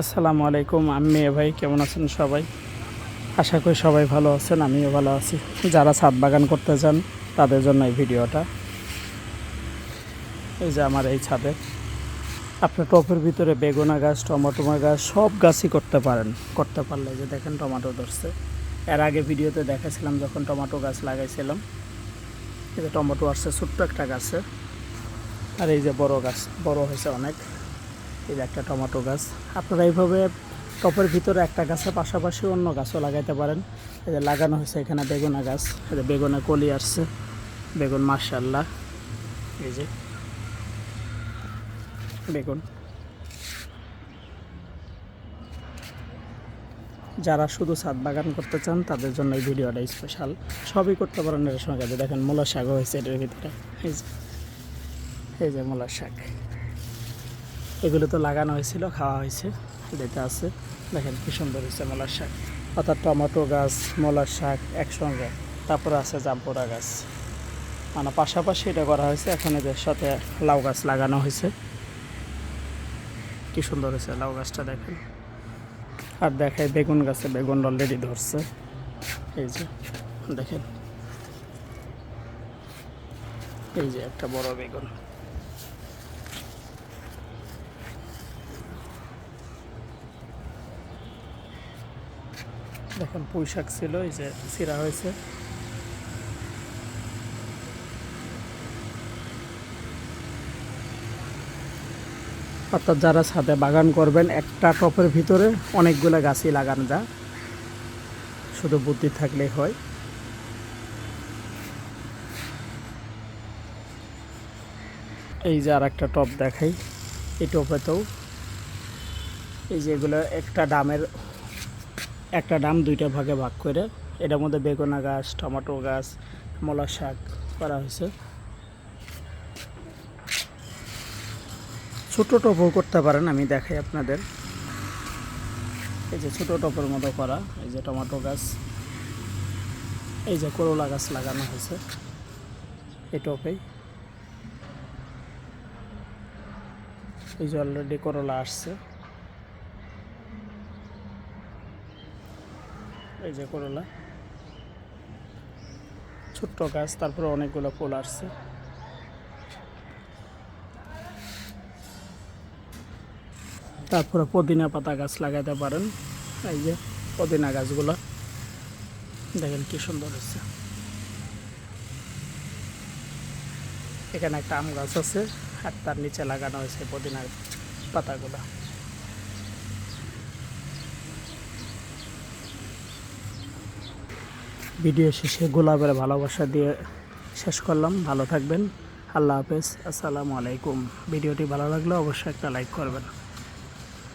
আসসালামু আলাইকুম। আমি ভাই, কেমন আছেন সবাই? আশা করি সবাই ভালো আছেন, আমিও ভালো আছি। যারা ছাদ বাগান করতে চান তাদের জন্য এই ভিডিওটা। এই যে আমার এই ছাদে। আপনার টপের ভিতরে বেগুনা গাছ, টমেটো গাছ, সব গাছই করতে পারেন। করতে পারলে যে দেখেন টমেটো ধরছে। এর আগে ভিডিওতে দেখাছিলাম যখন টমেটো গাছ লাগাইছিলাম। এই যে টমেটো আসছে, ছোট্ট একটা গাছে আর এই যে বড় গাছ, বড় হয়েছে অনেক। এই যে একটা টমেটো গাছ। আপনারা এইভাবে টপের ভিতরে একটা গাছের পাশাপাশি অন্য গাছও লাগাইতে পারেন। এই যে লাগানো হয়েছে এখানে বেগুনা গাছ। এই যে বেগুনে কলি আসছে। বেগুন মার্শাল্লাহ এই যে বেগুন। যারা শুধু ছাদ বাগান করতে চান, তাদের জন্য এই ভিডিওটা স্পেশাল সবই করতে পারেন এর সঙ্গে দেখেন মূলা শাকও হয়েছে এটার ভিতরে। এই যে এই যে মূলার শাক। এগুলো তো লাগানো হয়েছিল, খাওয়া হয়েছে। যেতে আছে, দেখেন কি সুন্দর হয়েছে মলার শাক। অর্থাৎ টমেটো গাছ, মলার শাক একসঙ্গে। তারপরে আছে জাম্পুরা গাছ। মানে পাশাপাশি এটা করা হয়েছে, এখন এদের সাথে লাউ গাছ লাগানো হয়েছে। কি সুন্দর হয়েছে লাউ গাছটা, দেখেন। আর দেখায় বেগুন গাছে, বেগুন অলরেডি ধরছে। এই যে, দেখেন। এই যে একটা বড় বেগুন। দেখেন পুঁই শাক ছিল, এই যে চিরা হয়েছে। অর্থাৎ যারা ছাদে বাগান করবেন, একটা টপের ভিতরে অনেকগুলো গাছই লাগানো যায়। শুধু বুদ্ধি থাকলেই হয়। এই যে আর একটা টপ দেখাই, এই টপেতেও। এই যে এগুলো একটা ডামের একটা ডাম দুইটা ভাগে ভাগ করে। এটার মধ্যে বেগুনা গাছ, টমেটো গাছ, মলা শাক করা হয়েছে। ছোটো টপও করতে পারেন, আমি দেখাই আপনাদের। এই যে ছোটো টপের মতো করা, এই যে টমেটো গাছ, এই যে করলা গাছ লাগানো হয়েছে এই টপেই এই যে অলরেডি করলা আসছে। এই যে করলা। ছোট্ট গাছ, তারপরে অনেকগুলো ফুল আসছে। তারপরে পুদিনা পাতা গাছ লাগাতে পারেন। এই যে পুদিনা গাছগুলো। দেখেন কি সুন্দর হচ্ছে এখানে একটা আম গাছ আছে, আর তার নিচে লাগানো হয়েছে পুদিনার পাতাগুলো। ভিডিও শেষে গোলাপের ভালোবাসা দিয়ে শেষ করলাম। ভালো থাকবেন। আল্লাহ হাফেজ। আসসালামু আলাইকুম। ভিডিওটি ভালো লাগলে অবশ্যই একটা লাইক করবেন।